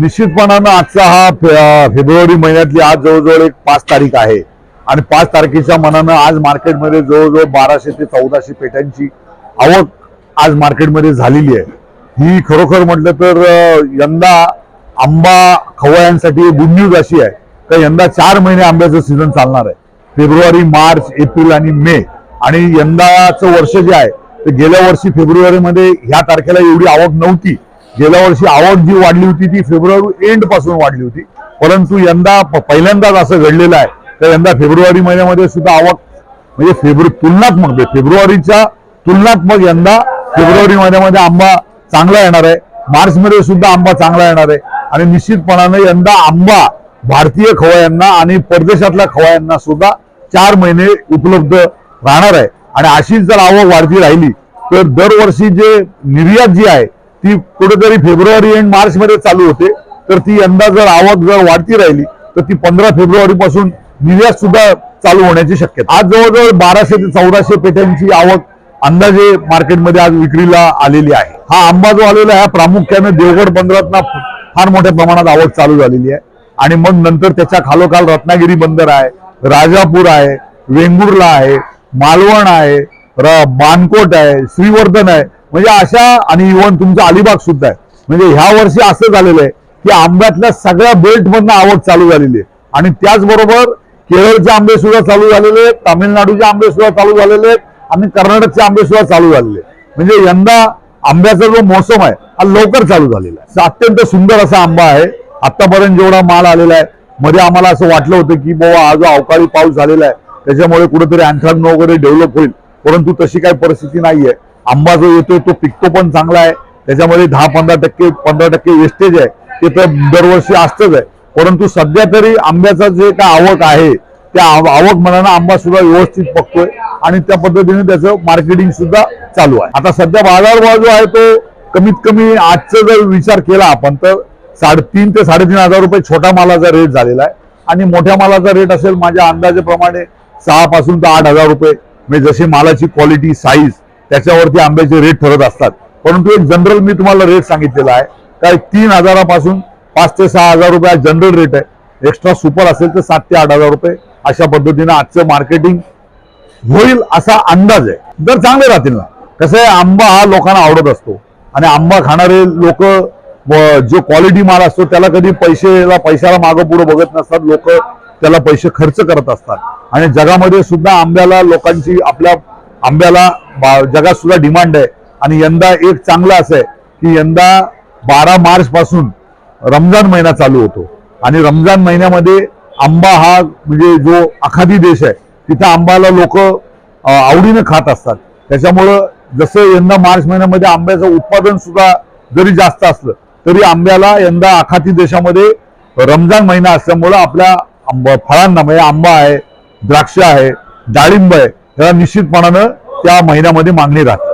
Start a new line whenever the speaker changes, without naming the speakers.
निश्चितपणानं आजचा हा फे- फेब्रुवारी महिन्यातली आज जवळजवळ एक पाच तारीख आहे. आणि पाच तारखेच्या मनानं आज मार्केटमध्ये जवळजवळ बाराशे ते चौदाशे पेट्यांची आवक आज मार्केटमध्ये झालेली आहे. ही खरोखर म्हटलं तर यंदा आंबा खवळ्यांसाठी गुड न्यूज अशी आहे का यंदा चार महिने आंब्याचं सीझन चालणार आहे. फेब्रुवारी मार्च एप्रिल आणि मे. आणि यंदाचं वर्ष जे आहे ते गेल्या वर्षी फेब्रुवारीमध्ये ह्या तारखेला एवढी आवक नव्हती. गेल्या वर्षी आवक जी वाढली होती ती फेब्रुवारी एंडपासून वाढली होती. परंतु यंदा प- पहिल्यांदाच असं घडलेलं आहे. तर यंदा फेब्रुवारी महिन्यामध्ये सुद्धा आवक म्हणजे फेब्रु तुलनात्मक फेब्रुवारीच्या तुलनात्मक यंदा फेब्रुवारी महिन्यामध्ये आंबा चांगला येणार आहे. मार्चमध्ये सुद्धा आंबा चांगला येणार आहे. आणि निश्चितपणाने यंदा आंबा भारतीय खवयांना आणि परदेशातल्या खवयांना सुद्धा चार महिने उपलब्ध राहणार आहे. आणि अशीच जर आवक वाढती राहिली तर दरवर्षी जे निर्यात जी आहे ती कुठेतरी फेब्रुवारी एंड मार्च मध्ये चालू होते. तर ती यंदा जर आवक जर वाढती राहिली तर ती पंधरा फेब्रुवारी पासून निर्यात सुद्धा चालू होण्याची शक्यता. आज जवळजवळ बाराशे ते चौदाशे पेट्यांची आवक अंदाजे मार्केटमध्ये आज विक्रीला आलेली आहे. हा आंबा जो आलेला आहे प्रामुख्याने देवगड बंदरात फार मोठ्या प्रमाणात आवक चालू झालेली आहे. आणि मग नंतर त्याच्या खालोखाल रत्नागिरी बंदर आहे राजापूर आहे वेंगुर्ला आहे मालवण आहे र- बानकोट आहे श्रीवर्धन आहे. म्हणजे अशा आणि इव्हन तुमचा अलिबाग सुद्धा आहे. म्हणजे ह्या वर्षी असं झालेलं आहे की आंब्यातल्या सगळ्या बेल्टमधनं आवक चालू झालेली आहे. आणि त्याचबरोबर केरळचे आंबे सुद्धा चालू झालेले आहेत तामिळनाडूचे आंबे सुद्धा चालू झालेले आहेत आणि कर्नाटकचे आंबे सुद्धा चालू झालेले म्हणजे यंदा आंब्याचा जो मोसम आहे हा लवकर चालू झालेला आहे. अत्यंत सुंदर असा आंबा आहे. आतापर्यंत जेवढा माल आलेला आहे मध्ये आम्हाला असं वाटलं होतं की बाबा हा जो अवकाळी पाऊस झालेला आहे. त्याच्यामुळे कुठेतरी अँथ्राग्नो वगैरे डेव्हलप होईल. परंतु तशी काही परिस्थिती नाहीये. आंबा जो येतोय तो पिकतो पण चांगला आहे. त्याच्यामध्ये दहा पंधरा टक्के पंधरा टक्के वेस्टेज आहे. ते तर दरवर्षी असतंच आहे. परंतु सध्या तरी आंब्याचा जे काय आवक आहे त्या आवक मनानं आंबा सुद्धा व्यवस्थित पकतोय आणि त्या पद्धतीने त्याचं मार्केटिंग सुद्धा चालू आहे. आता सध्या बाजारभाव जो आहे तो कमीत कमी आजचा जर विचार केला आपण तर साडेतीन ते साडेतीन हजार रुपये छोट्या मालाचा रेट झालेला आहे. आणि मोठ्या मालाचा रेट असेल माझ्या अंदाजेप्रमाणे सहा पासून तर आठ हजार रुपये. म्हणजे जशी मालाची क्वालिटी साईज त्याच्यावरती आंब्याचे रेट ठरत असतात. परंतु एक जनरल मी तुम्हाला रेट सांगितलेला आहे. काय तीन हजारापासून पाच ते सहा हजार रुपये जनरल रेट आहे. एक्स्ट्रा सुपर असेल तर सात ते आठ हजार रुपये. अशा पद्धतीनं आजचं मार्केटिंग होईल असा अंदाज आहे. जर चांगले राहतील ना. कसं आहे आंबा हा लोकांना आवडत असतो. आणि आंबा खाणारे लोक जो क्वालिटी माल असतो त्याला कधी पैसेला पैशाला मागं पुढं बघत नसतात. लोक त्याला पैसे खर्च करत असतात. आणि जगामध्ये सुद्धा आंब्याला लोकांची आपल्या आंब्याला जगात सुद्धा डिमांड आहे. आणि यंदा एक चांगलं असं आहे की यंदा बारा मार्च पासून रमजान महिना चालू होतो. आणि रमजान महिन्यामध्ये आंबा हा म्हणजे जो आखादी देश आहे तिथं आंबाला लोक आवडीनं खात असतात. त्याच्यामुळं जसं यंदा मार्च महिन्यामध्ये आंब्याचं उत्पादन सुद्धा जरी जास्त असलं तरी आंब्याला यंदा आखाती देशामध्ये रमजान महिना असल्यामुळं आपल्या आंबा फळांना म्हणजे आंबा आहे द्राक्ष आहे डाळिंब आहे याला निश्चितपणानं त्या महिन्यामध्ये मागणी राहते.